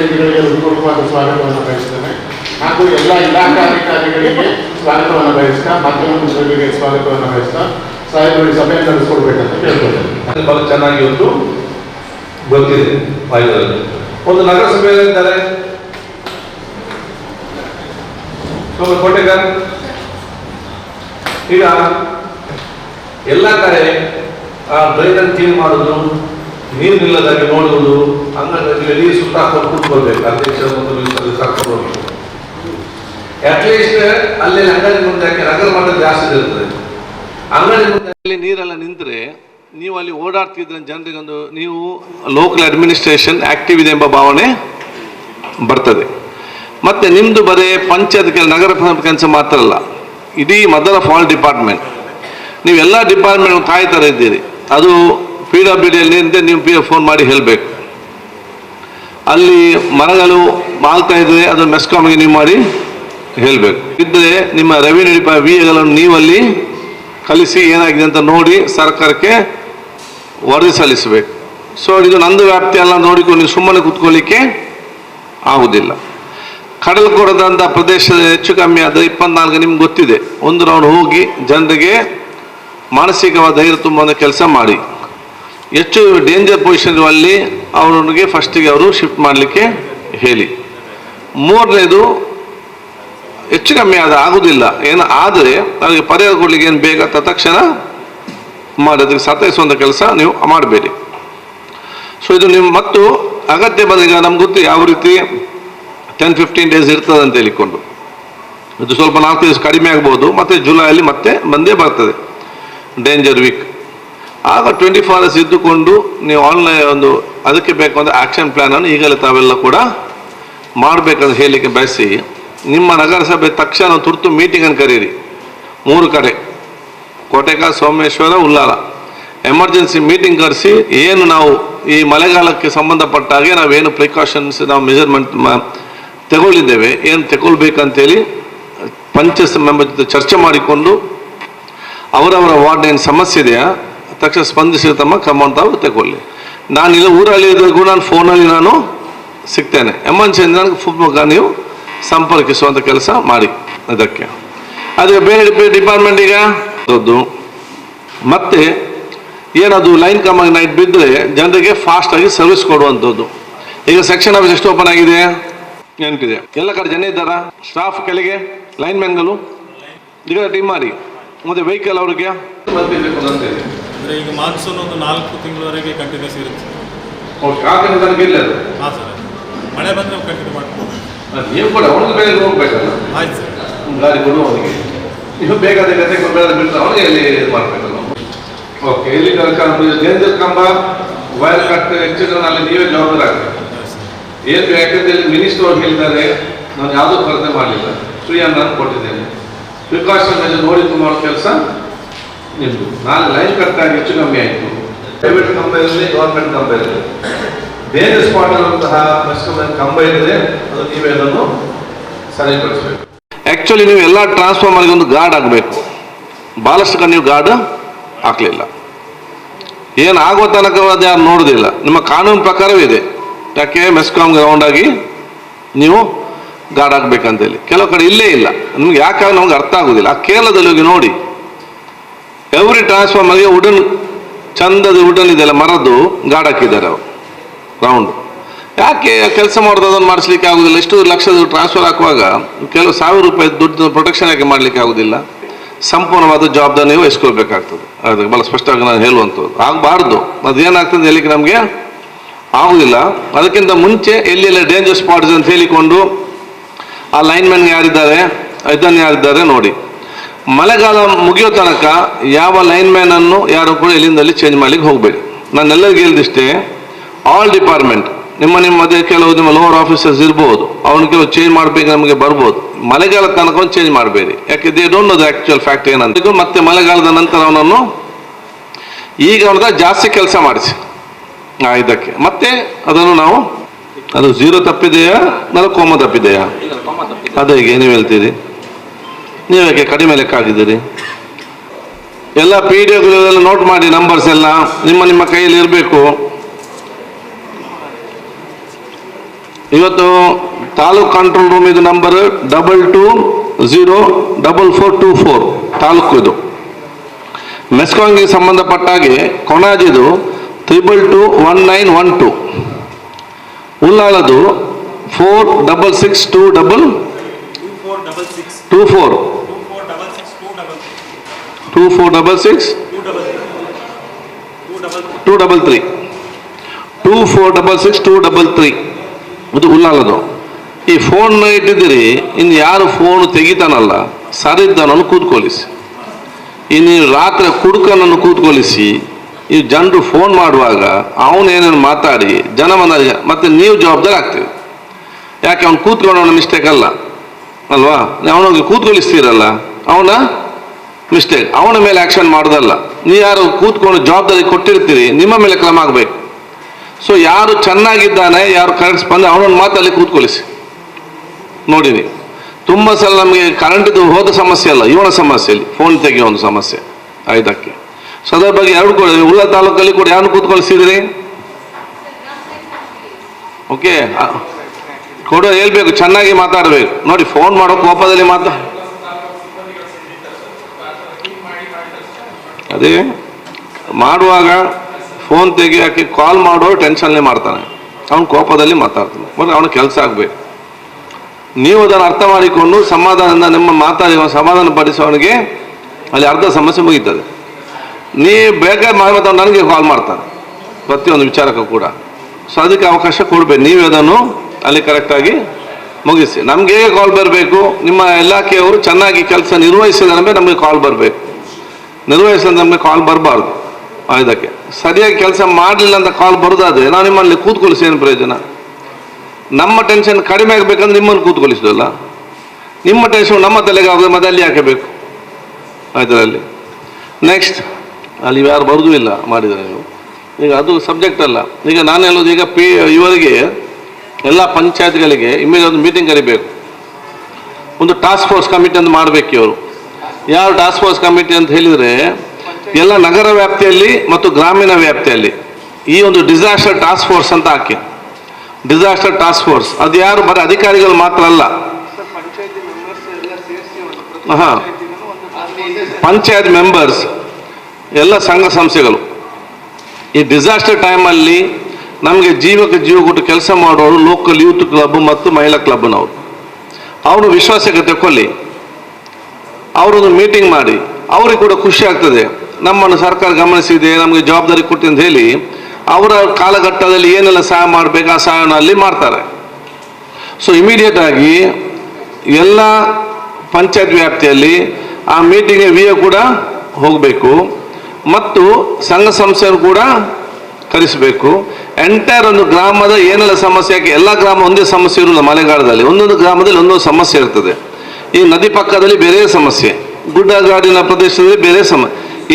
ಹೃತ್ಪೂರ್ವಕವಾದ ಸ್ವಾಗತವನ್ನು ಬಯಸ್ತೇನೆ. ಹಾಗೂ ಎಲ್ಲ ಇಲಾಖಾ ಅಧಿಕಾರಿಗಳಿಗೆ ಸ್ವಾಗತವನ್ನು ಬಯಸ್ತಾ, ಮಾಧ್ಯಮ ಮಿತ್ರರಿಗೆ ಸ್ವಾಗತವನ್ನು ಬಯಸ್ತಾ, ಸಾಹೇಬರಿಗೆ ಸಭೆ ನಡೆಸ್ಕೊಡ್ಬೇಕಂತ ಕೇಳ್ಕೊಳ್ತೇನೆ. ಬಹಳ ಚೆನ್ನಾಗಿ ಒಂದು ಗೊತ್ತಿದೆ ಒಂದು ನಗರಸಭೆ ಸೋಮ ಕೋಟೆಗಾರ್. ಈಗ ಎಲ್ಲ ಕಡೆ, ಆ ಡ್ರೈನನ್ನು ಕ್ಲೀನ್ ಮಾಡೋದು ನೀರು ನಿಲ್ಲದಾಗಿ ನೋಡುವುದು ಅಂಗಡಿಯಲ್ಲಿ ಸುತ್ತ ಹಾಕೊಂಡು ಕೂತ್ಕೊಳ್ಬೇಕು. ಅಧ್ಯಕ್ಷ ಮಿನಿಸ್ಟರ್ ಕರ್ಕೊಂಡು ಹೋಗ್ಬೇಕು. ಅಟ್ಲೀಸ್ಟ್ ಅಲ್ಲಿ ಅಂಗಡಿ ಮುಂದೆ ನಗರ ಮಟ್ಟ ಜಾಸ್ತಿ ಇರ್ತದೆ. ಅಂಗಡಿ ಮುಂದೆ ನೀರೆಲ್ಲ ನಿಂತರೆ ನೀವು ಅಲ್ಲಿ ಓಡಾಡ್ತಿದ್ರೆ ಜನರಿಗೊಂದು ನೀವು ಲೋಕಲ್ ಅಡ್ಮಿನಿಸ್ಟ್ರೇಷನ್ ಆಕ್ಟಿವ್ ಇದೆ ಎಂಬ ಭಾವನೆ ಬರ್ತದೆ. ಮತ್ತೆ ನಿಮ್ದು ಬರೇ ಪಂಚಾಯತ್ ಕೆಲ ನಗರ ಕೆಲಸ ಮಾತ್ರ ಅಲ್ಲ, ಇಡೀ ಮದರ್ ಆಫ್ ಆಲ್ ಡಿಪಾರ್ಟ್ಮೆಂಟ್. ನೀವು ಎಲ್ಲ ಡಿಪಾರ್ಟ್ಮೆಂಟ್ ತಾಯಿ ಥರ ಇದ್ದೀರಿ. ಅದು ಪಿ ಡಬ್ಲ್ಯೂ ಡಿಯಲ್ಲಿ ನಿಂತೆ ನೀವು ಪಿ ಫೋನ್ ಮಾಡಿ ಹೇಳಬೇಕು. ಅಲ್ಲಿ ಮರಗಳು ಮಾಲ್ತಾ ಇದ್ದರೆ ಅದು ಮೆಸ್ಕಾಮ್ಗೆ ನೀವು ಮಾಡಿ ಹೇಳಬೇಕು. ಇದ್ದರೆ ನಿಮ್ಮ ರೆವಿನ್ಯೂ ಡಿಪ ವಿ ಎಗಳನ್ನು ನೀವಲ್ಲಿ ಕಲಿಸಿ ಏನಾಗಿದೆ ಅಂತ ನೋಡಿ ಸರ್ಕಾರಕ್ಕೆ ವರದಿ ಸಲ್ಲಿಸಬೇಕು. ಸೊ ಇದು ನಂದು ವ್ಯಾಪ್ತಿ ಎಲ್ಲ ನೋಡಿಕೊಂಡು ನೀವು ಸುಮ್ಮನೆ ಕೂತ್ಕೊಳ್ಳಿಕ್ಕೆ ಆಗುವುದಿಲ್ಲ ಕಡಲು ಕೊಡದಂಥ ಪ್ರದೇಶದ ಹೆಚ್ಚು ಕಮ್ಮಿ ಆದರೆ ಇಪ್ಪತ್ನಾಲ್ಕು ನಿಮ್ಗೆ ಗೊತ್ತಿದೆ. ಒಂದು ರೌಂಡ್ ಹೋಗಿ ಜನರಿಗೆ ಮಾನಸಿಕವಾದ ಧೈರ್ಯ ತುಂಬುವಂಥ ಕೆಲಸ ಮಾಡಿ. ಹೆಚ್ಚು ಡೇಂಜರ್ ಪೊಸಿಷನ್ ಅಲ್ಲಿ ಅವನಿಗೆ ಫಸ್ಟಿಗೆ ಅವರು ಶಿಫ್ಟ್ ಮಾಡಲಿಕ್ಕೆ ಹೇಳಿ. ಮೂರನೇದು, ಹೆಚ್ಚು ಕಮ್ಮಿ ಆದ ಆಗುದಿಲ್ಲ. ಏನು ಆದರೆ ನನಗೆ ಪರಿಹಾರ ಕೊಡ್ಲಿಕ್ಕೆ ಏನು ಬೇಗ ತಕ್ಷಣ ಮಾಡಿ ಅದಕ್ಕೆ ಸತಾಯಿಸುವಂಥ ಕೆಲಸ ನೀವು ಮಾಡಬೇಡಿ. ಸೊ ಇದು ನಿಮ್ಮ ಮತ್ತು ಅಗತ್ಯ ಬಂದಾಗ ನಮ್ಗೆ ಗೊತ್ತು ಯಾವ ರೀತಿ ಟೆನ್ ಫಿಫ್ಟೀನ್ ಡೇಸ್ ಇರ್ತದೆ ಅಂತ ಹೇಳಿಕೊಂಡು. ಇದು ಸ್ವಲ್ಪ ನಾಲ್ಕು ದಿವಸ ಕಡಿಮೆ ಆಗ್ಬೋದು, ಮತ್ತೆ ಜುಲೈಯಲ್ಲಿ ಮತ್ತೆ ಬಂದೇ ಬರ್ತದೆ. ಡೇಂಜರ್ ವೀಕ್ ಆಗ ಟ್ವೆಂಟಿ ಫೋರ್ ಅವರ್ಸ್ ಇದ್ದುಕೊಂಡು ನೀವು ಆನ್ಲೈನ್ ಒಂದು ಅದಕ್ಕೆ ಬೇಕಾದ ಆಕ್ಷನ್ ಪ್ಲ್ಯಾನನ್ನು ಈಗಲೇ ತಾವೆಲ್ಲ ಕೂಡ ಮಾಡಬೇಕಂತ ಹೇಳಲಿಕ್ಕೆ ಬಯಸಿ, ನಿಮ್ಮ ನಗರಸಭೆ ತಕ್ಷಣ ತುರ್ತು ಮೀಟಿಂಗನ್ನು ಕರೀರಿ. ಮೂರು ಕಡೆ. ಕೋಟೆಕ, ಸೋಮೇಶ್ವರ ಉಲ್ಲಾಲ ಎಮರ್ಜೆನ್ಸಿ ಮೀಟಿಂಗ್ ಕರೆಸಿ, ಏನು ನಾವು ಈ ಮಳೆಗಾಲಕ್ಕೆ ಸಂಬಂಧಪಟ್ಟ ಹಾಗೆ ನಾವೇನು ಪ್ರಿಕಾಷನ್ಸ್ ನಾವು ಮೆಜರ್ಮೆಂಟ್ ತಗೊಳ್ಳಿದ್ದೇವೆ, ಏನು ತಗೊಳ್ಬೇಕಂತೇಳಿ ಪಂಚ ಮೆಂಬರ್ ಜೊತೆ ಚರ್ಚೆ ಮಾಡಿಕೊಂಡು ಅವರವರ ವಾರ್ಡ್ ಏನು ಸಮಸ್ಯೆ ಇದೆಯಾ? ತಕ್ಷಣ ಸ್ಪಂದಿಸಿ ತಮ್ಮ ಕ್ರಮ ತಾವು ತಗೊಳ್ಳಿ ನಾನು ಇಲ್ಲ ಊರಲ್ಲಿ ಇದ್ರೂ ಕೂಡ ನಾನು ಫೋನಲ್ಲಿ ನಾನು ಸಿಗ್ತೇನೆ. ಎಮರ್ಜೆನ್ಸಿ ನನಗೆ ಫುಡ್ ಮುಖ ನೀವು ಸಂಪರ್ಕಿಸುವಂಥ ಕೆಲಸ ಮಾಡಿ ಅದಕ್ಕೆ. ಅದೇ ಬೇರೆ ಡಿಪಾರ್ಟ್ಮೆಂಟ್ ಈಗ? ದೊಡ್ಡದು ಮತ್ತೆ ಏನದು ಲೈನ್ ಕಮಾಗಿ ನೈಟ್ ಬಿದ್ದರೆ ಜನರಿಗೆ ಫಾಸ್ಟಾಗಿ ಸರ್ವಿಸ್ ಕೊಡುವಂಥದ್ದು. ಈಗ ಸೆಕ್ಷನ್ ಆಫೀಸ್ ಎಷ್ಟು ಓಪನ್ ಆಗಿದೆ? ನೆನಪಿದೆ ಎಲ್ಲ ಕಡೆ ಜನ ಇದ್ದಾರಾ? ಸ್ಟಾಫ್ ಕೆಳಗೆ? ಲೈನ್ ಮ್ಯಾನ್ಗಳು ಈಗ ಟೀಮ್ ಮಾಡಿ. ಮತ್ತೆ ವೆಹಿಕಲ್ ಅವ್ರಿಗೆ? ಅಂದರೆ ಈಗ ಮಾನ್ಸೂನ್ ಒಂದು ನಾಲ್ಕು ತಿಂಗಳವರೆಗೆ ಕಂಟಿನ್ಯೂಸ್ ಇರುತ್ತೆ. ಓಕೆ ಆ ಕಡೆ ತನಕ ಇಲ್ಲ ಅದು. ಹಾಂ ಸರ್ ಮಳೆ ಬಂದರೆ ನಾವು ಕಂಟಿನ್ಯೂ ಮಾಡ್ಬೋದು ಅದು ನೀವು ಕೂಡ ಅವನಿಗೆ ಹೋಗ್ಬೇಕಲ್ಲ? ಆಯ್ತು ಸರ್. ಕೊಡುವವನಿಗೆ ನೀವು ಅದೇ ಅವನಿಗೆ ಇದು ಮಾಡಬೇಕಲ್ಲ ಓಕೆ ಇಲ್ಲಿ ತನಕ ಡೇಂಜರ್ ಕಂಬ ವೈರ್ ಕಟ್ ಹೆಚ್ಚಿದ್ರೆ ಅಲ್ಲಿ ನೀವೇ ಜವಾಬ್ದಾರಿ ಆಗ್ತದೆ ಏನು ಯಾಕಂದ್ರೆ ಇಲ್ಲಿ ಮಿನಿಸ್ಟರ್ ಅವ್ರು ಹೇಳಿದ್ದಾರೆ ನಾನು ಯಾವುದೂ ಕೊರತೆ ಮಾಡಲಿಲ್ಲ. ಫ್ರೀ ಅನ್ನ ಕೊಟ್ಟಿದ್ದೇನೆ. ಪ್ರಿಕಾಷನ್ ಮೇಲೆ ನೋಡಿ ಮಾಡೋ ಕೆಲಸ ನಿಮ್ಮದು ನಾಲ್ ಲೈನ್ ಕಟ್ಟಾಗಿ ಹೆಚ್ಚು ಕಮ್ಮಿ ಆಯಿತು. ಪ್ರೈವೇಟ್ ಕಂಬ ಇರಲಿ ಗೌರ್ಮೆಂಟ್ ಕಂಬ ಇರಲಿ. ಬೇರೆ ಸ್ಪಾಟ್ ಇರುವಂತಹ ಕಂಬ ಇದ್ದರೆ ಅದು ನೀವೇ ಅದನ್ನು ಸರಿಪಡಿಸಬೇಕು. ಆ್ಯಕ್ಚುಲಿ ನೀವು ಎಲ್ಲ ಟ್ರಾನ್ಸ್ಫಾರ್ಮರ್ಗೆ ಒಂದು ಗಾರ್ಡ್ ಆಗಬೇಕು ಭಾಳಷ್ಟು ಕಡೆ ನೀವು ಗಾರ್ಡ್ ಹಾಕಲಿಲ್ಲ. ಏನು ಆಗೋ ತನಕ ಅದು ಯಾರು ನೋಡೋದಿಲ್ಲ. ನಿಮ್ಮ ಕಾನೂನು ಪ್ರಕಾರವಿದೆ ಯಾಕೆ? ಮೆಸ್ಕಾಮ್ ಗ್ರೌಂಡ್ ಆಗಿ ನೀವು ಗಾರ್ಡ್ ಆಗಬೇಕಂತೇಳಿ ಕೆಲವು ಕಡೆ ಇಲ್ಲೇ ಇಲ್ಲ. ನಿಮ್ಗೆ ಯಾಕೆ ನಮ್ಗೆ ಅರ್ಥ ಆಗೋದಿಲ್ಲ. ಆ ಕೇರಳದಲ್ಲಿ ಹೋಗಿ ನೋಡಿ. ಎವ್ರಿ ಟ್ರಾನ್ಸ್ಫಾರ್ಮರ್ಗೆ ವುಡನ್ ಚಂದದ ವುಡನ್ ಇದೆಲ್ಲ ಮರದ್ದು ಗಾಡ್ ಹಾಕಿದ್ದಾರೆ ಅವರು. ರೌಂಡ್ ಯಾಕೆ ಕೆಲಸ ಮಾಡೋದು ಅದನ್ನು ಮಾಡಿಸ್ಲಿಕ್ಕೆ ಆಗೋದಿಲ್ಲ? ಎಷ್ಟು ಲಕ್ಷದ ಟ್ರಾನ್ಸ್ಫರ್ ಹಾಕುವಾಗ ಕೆಲವು ಸಾವಿರ ರೂಪಾಯಿ ದುಡ್ಡು ಪ್ರೊಟೆಕ್ಷನ್ ಯಾಕೆ ಮಾಡಲಿಕ್ಕೆ ಆಗೋದಿಲ್ಲ? ಸಂಪೂರ್ಣವಾದ ಜವಾಬ್ದಾರಿ ನೀವು ವಹಿಸ್ಕೊಳ್ಬೇಕಾಗ್ತದೆ ಅದು ಭಾಳ ಸ್ಪಷ್ಟವಾಗಿ ನಾನು ಹೇಳುವಂಥದ್ದು. ಆಗಬಾರ್ದು. ಅದೇನಾಗ್ತದೆ ಹೇಳಿಕ್ಕೆ ನಮಗೆ ಆಗುದಿಲ್ಲ. ಅದಕ್ಕಿಂತ ಮುಂಚೆ ಎಲ್ಲೆಲ್ಲ ಡೇಂಜರ್ ಸ್ಪಾಟ್ಸ್ ಅಂತ ಹೇಳಿಕೊಂಡು ಆ ಲೈನ್ಮ್ಯಾನ್ ಯಾರಿದ್ದಾರೆ? ಇದನ್ನು ಯಾರಿದ್ದಾರೆ ನೋಡಿ. ಮಳೆಗಾಲ ಮುಗಿಯೋ ತನಕ ಯಾವ ಲೈನ್ಮ್ಯಾನ್ ಅನ್ನು ಯಾರು ಕೂಡ ಇಲ್ಲಿಂದಲ್ಲಿ ಚೇಂಜ್ ಮಾಡ್ಲಿಕ್ಕೆ ಹೋಗಬೇಡಿ. ನಾನು ಎಲ್ಲರಿಗೂ ಹೇಳಿದಿಷ್ಟೇ ಆಲ್ ಡಿಪಾರ್ಟ್ಮೆಂಟ್ ನಿಮ್ಮ ನಿಮ್ಮ ಅದೇ ಕೆಲವು ನಿಮ್ಮ ಲೋವರ್ ಆಫೀಸರ್ಸ್ ಇರ್ಬೋದು ಅವ್ನು ಕೆಲವು ಚೇಂಜ್ ಮಾಡಬೇಕು ನಮಗೆ ಬರ್ಬೋದು. ಮಳೆಗಾಲ ತನಕ ಒಂದು ಚೇಂಜ್ ಮಾಡಬೇಡಿ. ಯಾಕೆ they don't know the actual fact ಏನಂತ. ಮತ್ತೆ ಮಳೆಗಾಲದ ನಂತರ ಅವನನ್ನು ಈಗ ಅವ್ರದ ಜಾಸ್ತಿ ಕೆಲಸ ಮಾಡಿಸಿ. ಆ, ಇದಕ್ಕೆ. ಮತ್ತೆ ಅದನ್ನು ನಾವು ಅದು ಝೀರೋ ತಪ್ಪಿದೆಯಾ ನಾನು ಕೋಮ ತಪ್ಪಿದೆಯಾ? ಅದೇ ಈಗ ಏನು ಹೇಳ್ತೀರಿ ನೀವು ಯಾಕೆ ಕಡಿಮೆ ಲೆಕ್ಕ ಆಗಿದ್ದೀರಿ ಎಲ್ಲ ಪಿ ಡಿ ಎಫ್ಗಳೆಲ್ಲ ನೋಟ್ ಮಾಡಿ ನಂಬರ್ಸ್ ಎಲ್ಲ ನಿಮ್ಮ ನಿಮ್ಮ ಕೈಯಲ್ಲಿ ಇರಬೇಕು. ಇವತ್ತು ತಾಲೂಕ್ ಕಂಟ್ರೋಲ್ ರೂಮ್ ಇದು number double two zero double four two four taluk ಇದು. ಮೆಸ್ಕಾಂಗೆ ಸಂಬಂಧಪಟ್ಟ ಹಾಗೆ ಕೊಣಾಜಿದು triple two one nine one two ಉಲ್ಲಾಳದು four double six two double two four two four double six two double three two four double six two double three ಇದು ಉಲ್ಲಾಲದು ಈ phone ಇಟ್ಟಿದ್ದೀರಿ ಇನ್ನು ಯಾರು phone ತೆಗಿತಾನಲ್ಲ ಸರಿದ್ದನನ್ನು ಕೂತ್ಕೊಳಿಸಿ ಇನ್ನು ರಾತ್ರಿ ಕುಡುಕನನ್ನು ಕೂತ್ಕೊಳಿಸಿ ಈ ಜನರು ಫೋನ್ ಮಾಡುವಾಗ ಅವನೇನೇನು ಮಾತಾಡಿ ಜನ ಬಂದಾಗ ಮತ್ತೆ ನೀವು ಜವಾಬ್ದಾರಿ ಆಗ್ತೀವಿ. ಯಾಕೆ ಅವ್ನು ಕೂತ್ಕೊಂಡವನ ಮಿಸ್ಟೇಕ್ ಅಲ್ಲ. ಅಲ್ವಾ? ಅವನಿಗೆ ಕೂತ್ಕೊಳಿಸ್ತೀರಲ್ಲ ಅವನ ಮಿಸ್ಟೇಕ್ ಅವನ ಮೇಲೆ ಆಕ್ಷನ್ ಮಾಡೋದಲ್ಲ. ನೀವು ಯಾರು ಕೂತ್ಕೊಂಡು ಜವಾಬ್ದಾರಿ ಕೊಟ್ಟಿರ್ತೀರಿ, ನಿಮ್ಮ ಮೇಲೆ ಕ್ರಮ ಆಗಬೇಕು. ಸೊ ಯಾರು ಚೆನ್ನಾಗಿದ್ದಾನೆ, ಯಾರು ಕರೆಂಟ್ ಬಂದು ಅವನನ್ನು ಮಾತಲ್ಲಿ ಕೂತ್ಕೊಳಿಸಿ ನೋಡಿ ನೀವು ತುಂಬ ಸಲ ನಮಗೆ ಕರೆಂಟಿದು ಹೋದ ಸಮಸ್ಯೆ ಅಲ್ಲ, ಇವನ ಸಮಸ್ಯೆಯಲ್ಲಿ ಫೋನ್ ತೆಗೆಯೋ ಒಂದು ಸಮಸ್ಯೆ ಆಯ್ತಕ್ಕೆ ಸೊ ಅದರ ಬಗ್ಗೆ ಎರಡು ಕೂಡ ಉಳ್ಳ ತಾಲೂಕಲ್ಲಿ ಕೂಡ ಯಾರು ಕೂತ್ಕೊಳಿಸಿದ್ರಿ ಓಕೆ ಕೊಡೋ ಹೇಳ್ಬೇಕು, ಚೆನ್ನಾಗಿ ಮಾತಾಡಬೇಕು. ನೋಡಿ ಫೋನ್ ಮಾಡೋ ಕೋಪದಲ್ಲಿ ಮಾತಾ ಅದೇ, ಮಾಡುವಾಗ ಫೋನ್ ತೆಗಿಯೋಕ್ಕೆ ಕಾಲ್ ಮಾಡೋ ಟೆನ್ಷನ್ನೇ ಮಾಡ್ತಾನೆ. ಅವನು ಕೋಪದಲ್ಲಿ ಮಾತಾಡ್ತಾನೆ. ಮತ್ತೆ ಅವನ ಕೆಲಸ ಆಗಬೇಕು. ನೀವು ಅದನ್ನು ಅರ್ಥ ಮಾಡಿಕೊಂಡು ಸಮಾಧಾನದಿಂದ ನಿಮ್ಮ ಮಾತಾಡಿ ಸಮಾಧಾನ ಪಡಿಸೋನಿಗೆ ಅಲ್ಲಿ ಅರ್ಧ ಸಮಸ್ಯೆ ಮುಗೀತದೆ. ನೀ ಬೇಗ ಮಾಡ್ಬೇಕು ನನಗೆ ಕಾಲ್ ಮಾಡ್ತಾನೆ. ಪ್ರತಿಯೊಂದು ವಿಚಾರಕ್ಕೂ ಕೂಡ. ಸೊ ಅದಕ್ಕೆ ಅವಕಾಶ ಕೊಡಬೇಕು. ನೀವು ಅದನ್ನು ಅಲ್ಲಿ ಕರೆಕ್ಟಾಗಿ ಮುಗಿಸಿ. ನಮಗೆ ಕಾಲ್ ಬರಬೇಕು? ನಿಮ್ಮ ಇಲಾಖೆಯವರು ಚೆನ್ನಾಗಿ ಕೆಲಸ ನಿರ್ವಹಿಸಿದ ನಮಗೆ ನಮಗೆ ಕಾಲ್ ಬರಬೇಕು. ನಿರ್ವಹಿಸಿದ ನಮಗೆ ಕಾಲ್ ಬರಬಾರ್ದು. ಇದಕ್ಕೆ ಸರಿಯಾಗಿ ಕೆಲಸ ಮಾಡಲಿಲ್ಲ ಅಂತ ಕಾಲ್ ಬರೋದಾದರೆ ನಾವು ನಿಮ್ಮಲ್ಲಿ ಕೂತ್ಕೊಳಿಸಿ ಏನು ಪ್ರಯೋಜನ? ನಮ್ಮ ಟೆನ್ಷನ್ ಕಡಿಮೆ ಆಗಬೇಕಂದ್ರೆ ನಿಮ್ಮನ್ನು ಕೂತ್ಕೊಳಿಸೋದಲ್ಲ ನಿಮ್ಮ ಟೆನ್ಷನ್ ನಮ್ಮ ತಲೆಗೆ ಆಗೋದು ಮತ್ತೆ ಅಲ್ಲಿ ಹಾಕಬೇಕು ಇದರಲ್ಲಿ ನೆಕ್ಸ್ಟ್ ಅಲ್ಲಿ. ಯಾರು ಬರೋದು ಇಲ್ಲ ಮಾಡಿದರೆ ನೀವು. ಈಗ ಅದು ಸಬ್ಜೆಕ್ಟ್ ಅಲ್ಲ. ಈಗ ನಾನು ಹೇಳೋದು ಈಗ ಪಿ ಇವರಿಗೆ ಎಲ್ಲ ಪಂಚಾಯತ್ಗಳಿಗೆ ಇಮ್ಮಿಡಿಯೇಟ್ ಒಂದು ಮೀಟಿಂಗ್ ಕರಿಬೇಕು. ಒಂದು ಟಾಸ್ಕ್ ಫೋರ್ಸ್ ಕಮಿಟಿ ಅಂತ ಮಾಡಬೇಕು ಇವರು. ಯಾರು ಟಾಸ್ಕ್ ಫೋರ್ಸ್ ಕಮಿಟಿ ಅಂತ ಹೇಳಿದರೆ, ಎಲ್ಲ ನಗರ ವ್ಯಾಪ್ತಿಯಲ್ಲಿ ಮತ್ತು ಗ್ರಾಮೀಣ ವ್ಯಾಪ್ತಿಯಲ್ಲಿ ಈ ಒಂದು ಡಿಸಾಸ್ಟರ್ ಟಾಸ್ಕ್ ಫೋರ್ಸ್ ಅಂತ ಹಾಕಿ. ಡಿಸಾಸ್ಟರ್ ಟಾಸ್ಕ್ ಫೋರ್ಸ್ ಅದು ಯಾರು ಬರೀ ಅಧಿಕಾರಿಗಳು ಮಾತ್ರ ಅಲ್ಲ. ಹಾಂ. ಪಂಚಾಯತ್ ಮೆಂಬರ್ಸ್ ಎಲ್ಲ ಸಂಘ ಸಂಸ್ಥೆಗಳು. ಈ ಡಿಸಾಸ್ಟರ್ ಟೈಮಲ್ಲಿ ನಮಗೆ ಜೀವಕ್ಕೆ ಜೀವ ಕೊಟ್ಟು ಕೆಲಸ ಮಾಡೋರು ಲೋಕಲ್ ಯೂತ್ ಕ್ಲಬ್ ಮತ್ತು ಮಹಿಳಾ ಕ್ಲಬ್ನವರು ಅವರು ವಿಶ್ವಾಸಕ್ಕೆ ತಗೊಳ್ಳಿ ಅವರೊಂದು ಮೀಟಿಂಗ್ ಮಾಡಿ. ಅವ್ರಿಗೆ ಕೂಡ ಖುಷಿ ಆಗ್ತದೆ. ನಮ್ಮನ್ನು ಸರ್ಕಾರ ಗಮನಿಸಿದೆ, ನಮಗೆ ಜವಾಬ್ದಾರಿ ಕೊಟ್ಟಿದೆ ಅಂತ ಹೇಳಿ ಅವರ ಕಾಲಘಟ್ಟದಲ್ಲಿ ಏನೆಲ್ಲ ಸಹಾಯ ಮಾಡಬೇಕು ಆ ಸಹಾಯನ ಅಲ್ಲಿ ಮಾಡ್ತಾರೆ. ಸೊ ಇಮಿಡಿಯೇಟ್ ಆಗಿ ಎಲ್ಲ ಪಂಚಾಯತ್ ವ್ಯಾಪ್ತಿಯಲ್ಲಿ ಆ ಮೀಟಿಂಗ್ಗೆ ವಿ ಕೂಡ ಹೋಗಬೇಕು. ಮತ್ತು ಸಂಘ ಸಂಸ್ಥೆಯನ್ನು ಕೂಡ ಕರೆಸಬೇಕು. ಎಂಟೈರ್ ಒಂದು ಗ್ರಾಮದ ಏನೆಲ್ಲ ಸಮಸ್ಯೆ ಯಾಕೆ ಎಲ್ಲ ಗ್ರಾಮ ಒಂದೇ ಸಮಸ್ಯೆ ಇರಲ್ಲ ಮಳೆಗಾಲದಲ್ಲಿ. ಒಂದೊಂದು ಗ್ರಾಮದಲ್ಲಿ ಒಂದೊಂದು ಸಮಸ್ಯೆ ಇರ್ತದೆ. ಈ ನದಿ ಪಕ್ಕದಲ್ಲಿ ಬೇರೆ ಸಮಸ್ಯೆ. ಗುಡ್ಡಗಾಡಿನ ಪ್ರದೇಶದಲ್ಲಿ ಬೇರೆ ಸಮ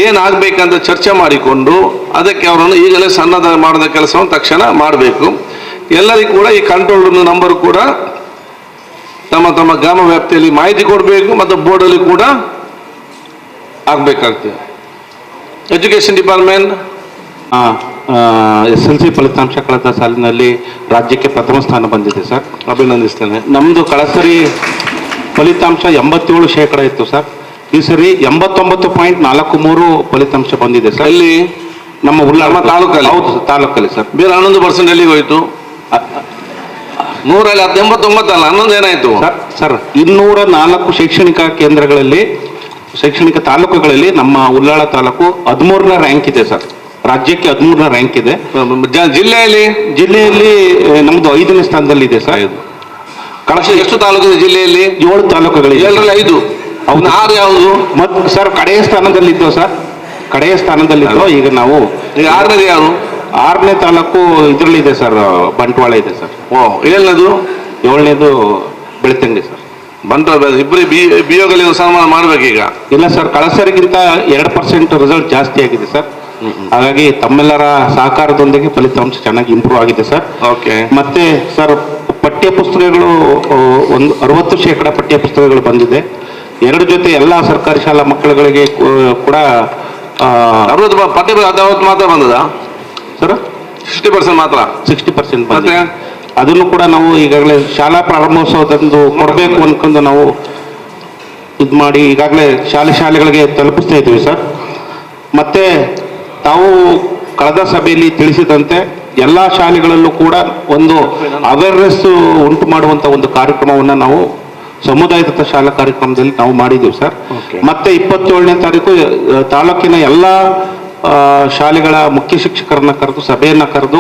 ಏನಾಗಬೇಕಂತ ಚರ್ಚೆ ಮಾಡಿಕೊಂಡು ಅದಕ್ಕೆ ಅವರನ್ನು ಈಗಲೇ ಸಣ್ಣದ ಮಾಡಿದ ಕೆಲಸವನ್ನು ತಕ್ಷಣ ಮಾಡಬೇಕು. ಎಲ್ಲರಿಗೂ ಕೂಡ ಈ ಕಂಟ್ರೋಲ್ ರೂಮ್ ನಂಬರ್ ಕೂಡ ತಮ್ಮ ತಮ್ಮ ಗ್ರಾಮ ವ್ಯಾಪ್ತಿಯಲ್ಲಿ ಮಾಹಿತಿ ಕೊಡಬೇಕು ಮತ್ತು ಬೋರ್ಡಲ್ಲಿ ಕೂಡ ಆಗಬೇಕಾಗ್ತದೆ. Education department S L C ಫಲಿತಾಂಶ ಕಳೆದ ಸಾಲಿನಲ್ಲಿ ರಾಜ್ಯಕ್ಕೆ ಪ್ರಥಮ ಸ್ಥಾನ ಬಂದಿದೆ ಸರ್. ಅಭಿನಂದಿಸ್ತೇನೆ. ನಮ್ಮದು ಕಳಸರಿ ಫಲಿತಾಂಶ ಎಂಬತ್ತೇಳು ಶೇಕಡ ಇತ್ತು ಸರ್. ಈ ಸರಿ ಎಂಬತ್ತೊಂಬತ್ತು ಪಾಯಿಂಟ್ ನಾಲ್ಕು ಮೂರು ಫಲಿತಾಂಶ ಬಂದಿದೆ ಸರ್. ಇಲ್ಲಿ ನಮ್ಮ ನಮ್ಮ ತಾಲೂಕಲ್ಲಿ? ಹೌದು ಸರ್, ತಾಲೂಕಲ್ಲಿ ಸರ್. ಬೇರೆ ಹನ್ನೊಂದು ಪರ್ಸೆಂಟ್ ಎಲ್ಲಿಗೆ ಹೋಯಿತು? ನೂರಲ್ಲಿ ಹತ್ತೊಂಬತ್ತೊಂಬತ್ತಲ್ಲ ಹನ್ನೊಂದು ಏನಾಯಿತು ಸರ್ ಸರ್ ಇನ್ನೂರ ನಾಲ್ಕು ಶೈಕ್ಷಣಿಕ ಕೇಂದ್ರಗಳಲ್ಲಿ ಶೈಕ್ಷಣಿಕ ತಾಲೂಕುಗಳಲ್ಲಿ ನಮ್ಮ ಉಳ್ಳಾಳ ತಾಲೂಕು ಹದಿಮೂರನೇ ರ್ಯಾಂಕ್ ಇದೆ ಸರ್. ರಾಜ್ಯಕ್ಕೆ ಹದಿಮೂರನೇ ರ್ಯಾಂಕ್ ಇದೆ. ಜಿಲ್ಲೆಯಲ್ಲಿ? ಜಿಲ್ಲೆಯಲ್ಲಿ ನಮ್ದು ಐದನೇ ಸ್ಥಾನದಲ್ಲಿ ಇದೆ ಸರ್. ಕಳಶ ಎಷ್ಟು ತಾಲೂಕಿದೆ ಜಿಲ್ಲೆಯಲ್ಲಿ? ಏಳು ತಾಲೂಕುಗಳು ಏಳರಲ್ಲಿ ಐದು. ಅವನ ಆರು ಯಾವುದು? ಮತ್ತು ಸರ್ ಕಡೆಯ ಸ್ಥಾನದಲ್ಲಿದ್ದೋ ಸರ್? ಕಡೆಯ ಸ್ಥಾನದಲ್ಲಿದ್ದೋ ಈಗ ನಾವು ಈಗ ಆರನೇದು ಯಾವುದು ಆರನೇ ತಾಲೂಕು ಇದರಲ್ಲಿದೆ ಸರ್ ಬಂಟ್ವಾಳ ಇದೆ ಸರ್. ಓ ಏಳನೇದು? ಏಳನೇದು ಬೆಳ್ತಂಗಡಿ ಸರ್. ಬಂಟ್ವಾಳ ಇಬ್ಬರಿ ಬಿ ಬಿ ಸನ್ಮಾನ ಮಾಡ್ಬೇಕೀಗ. ಇಲ್ಲ ಸರ್ ಕಳಸರಿಗಿಂತ ಎರಡು ಪರ್ಸೆಂಟ್ ರಿಸಲ್ಟ್ ಜಾಸ್ತಿ ಆಗಿದೆ ಸರ್. ಹಾಗಾಗಿ ತಮ್ಮೆಲ್ಲರ ಸಹಕಾರದೊಂದಿಗೆ ಫಲಿತಾಂಶ ಚೆನ್ನಾಗಿ ಇಂಪ್ರೂವ್ ಆಗಿದೆ ಸರ್. ಓಕೆ ಮತ್ತೆ ಸರ್ ಪಠ್ಯ ಪುಸ್ತಕಗಳು ಒಂದು ಅರವತ್ತು ಶೇಕಡ ಪಠ್ಯ ಪುಸ್ತಕಗಳು ಬಂದಿದೆ. ಎರಡು ಜೊತೆ ಎಲ್ಲ ಸರ್ಕಾರಿ ಶಾಲಾ ಮಕ್ಕಳುಗಳಿಗೆ ಕೂಡ ಅರವತ್ತು ಪಠ್ಯ ಮಾತ್ರ ಬಂದದ? ಸರ್? ಸಿಕ್ಸ್ಟಿ ಪರ್ಸೆಂಟ್ ಮಾತ್ರ? Sixty percent? ಬಂದಿದೆ. ಅದನ್ನು ಕೂಡ ನಾವು ಈಗಾಗಲೇ ಶಾಲಾ ಪ್ರಾರಂಭೋತ್ಸವದಂದು ಕೊಡಬೇಕು ಅನ್ಕೊಂಡು ನಾವು ಇದು ಮಾಡಿ ಈಗಾಗಲೇ ಶಾಲೆ ಶಾಲೆಗಳಿಗೆ ತಲುಪಿಸ್ತಾ ಇದ್ದೀವಿ ಸರ್. ಮತ್ತೆ ತಾವು ಕಳೆದ ಸಭೆಯಲ್ಲಿ ತಿಳಿಸಿದಂತೆ ಎಲ್ಲ ಶಾಲೆಗಳಲ್ಲೂ ಕೂಡ ಒಂದು ಅವೇರ್ನೆಸ್ ಉಂಟು ಮಾಡುವಂತ ಒಂದು ಕಾರ್ಯಕ್ರಮವನ್ನು ನಾವು ಸಮುದಾಯದತ್ತ ಶಾಲಾ ಕಾರ್ಯಕ್ರಮದಲ್ಲಿ ನಾವು ಮಾಡಿದ್ದೀವಿ ಸರ್. ಮತ್ತೆ ಇಪ್ಪತ್ತೇಳನೇ ತಾರೀಕು ತಾಲೂಕಿನ ಎಲ್ಲ ಶಾಲೆಗಳ ಮುಖ್ಯ ಶಿಕ್ಷಕರನ್ನ ಕರೆದು ಸಭೆಯನ್ನ ಕರೆದು